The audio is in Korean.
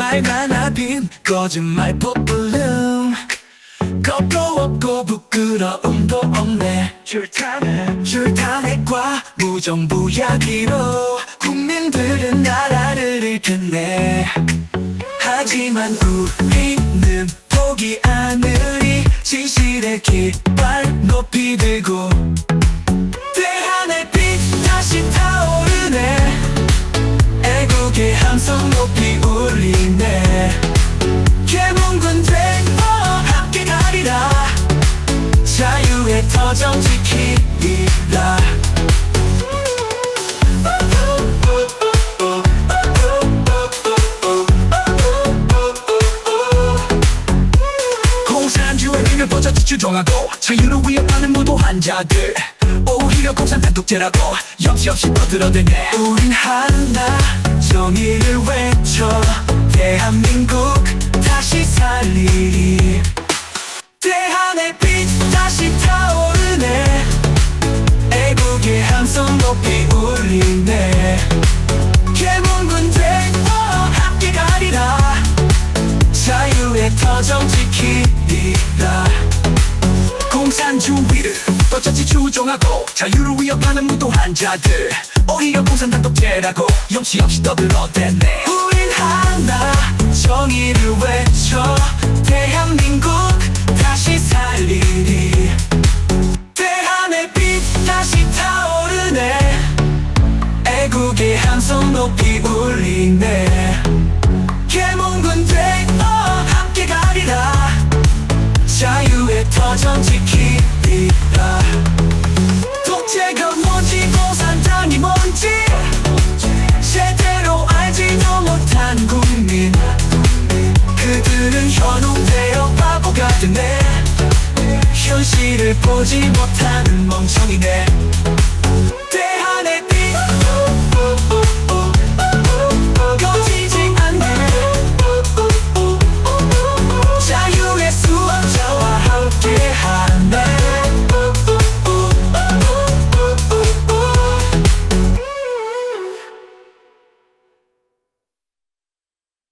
말 많아 빈 거짓말 폭블룸 겁도 없고 부끄러움도 없네. 줄타네과 무정부야기로 국민들은 나라를 잃겠네 하지만 우리는 포기 않으리 진실의 깃발 높이 들고 터전 지키리라 공산주의 힘을 버젓이 주종하고 자유를 위협하는 무도한 자들. 오히려 공산 단독제라고 역시없이 떠들어대네. 우린 하나 정의를 외쳐 대한민국 추종하고 자유를 위협하는 무도한 자들. 오히려 공산 단독제라고 염치 없이 떠들어대네. 우린 하나 정의를 외쳐. 대한민국 다시 살리리 대한의 빛 다시 타오르네 애국의 함성 높이 울리네. 개몽군대 함께 가리라. 자유의 터전 지키리라. 독재가 뭔지 공산당이 뭔지 제대로 알지도 못한 국민. 그들은 현혹되어 바보가 되네. 현실을 보지 못하는 멍청이네